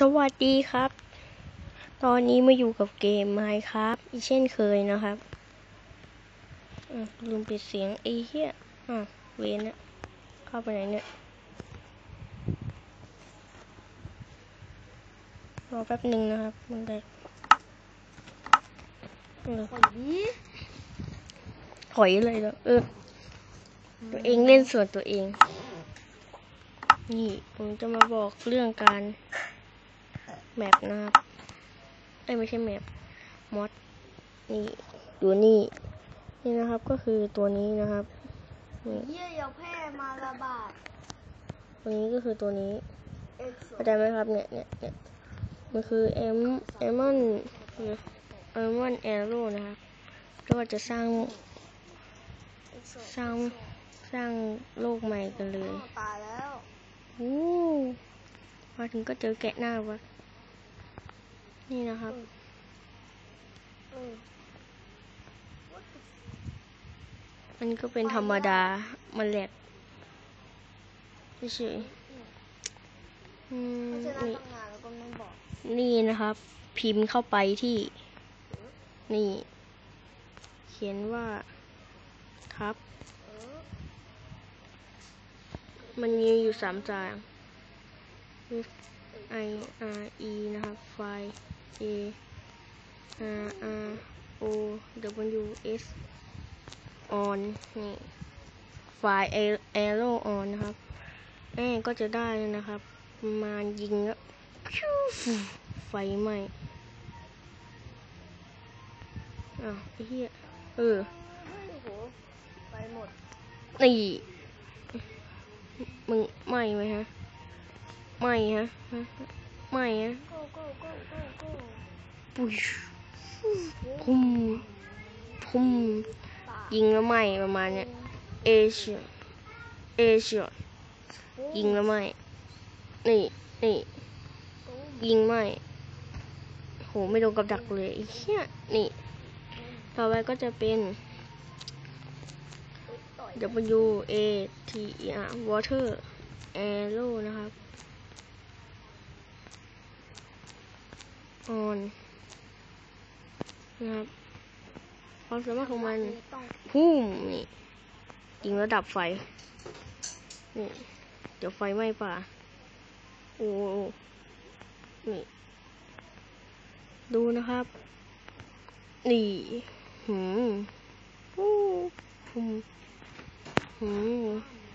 สวัสดีครับ ตอนนี้มาอยู่กับเกม Minecraft อีเช่นเคยนะครับลืมปิดเสียงไอ้เหี้ยอะเวนเนี่ยเข้าไปไหนเนี่ย รอแป๊บหนึ่งนะครับ มันได้เออขอดีถอยเลยแล้วเออ ตัวเองเล่นส่วนตัวเอง นี่ ผมจะมาบอกเรื่องการ แมปนะครับเอ้ยไม่ใช่แมปมอดนี่ดูนี่ นี่นะครับก็คือตัวนี้นะครับนี่เยี่ยอยาแพร่มาระบาดตัวนี้ก็คือตัวนี้เอ็กซ์เข้าใจไหมครับเนี่ยเนี่ยเนี่ยมันคือเอมเอมอนเอมอนแอโร่นะครับก็จะสร้าง สร้างสร้างโลกใหม่กันเลยตายแล้วโอ้มาถึงก็เจอแกะหน้าวะ นี่นะครับ มันก็เป็นธรรมดา มันแหลกเฉยอืมนี่นะครับ พิมพ์เข้าไปที่ นี่ เขียนว่าครับ มันมีอยู่สามจาง I R E นะครับไฟล์ A R R O W S on นี่ไฟล์ arrow on นะครับแม่ก็จะได้แล้วนะครับ มายิงแล้วพิ้วไฟไหม้อ้าวไอ้เหี้ยเออเฮ้ยโอ้โหไปหมดนี่มึงไม่ไหมฮะ ไม่ฮะ ไม่ฮะปุยพุ่มพุ่มยิงแล้วไหมประมาณเนี้ยเอเชียเอเชียยิงแล้วไหมนี่นี่ยิงไหมโหไม่โดนกับดักเลยไอ้เหี้ยนี่ ต่อไปก็จะเป็น W A T E R water arrow นะครับ on นะครับความสามารถของมันต้องพุ่มนี่ยิงระดับไฟนี่เดี๋ยวไฟไหม้ป่าโอ้โอ้นี่ ดูนะครับ นี่หืมอู้พุ่มหืมโอ้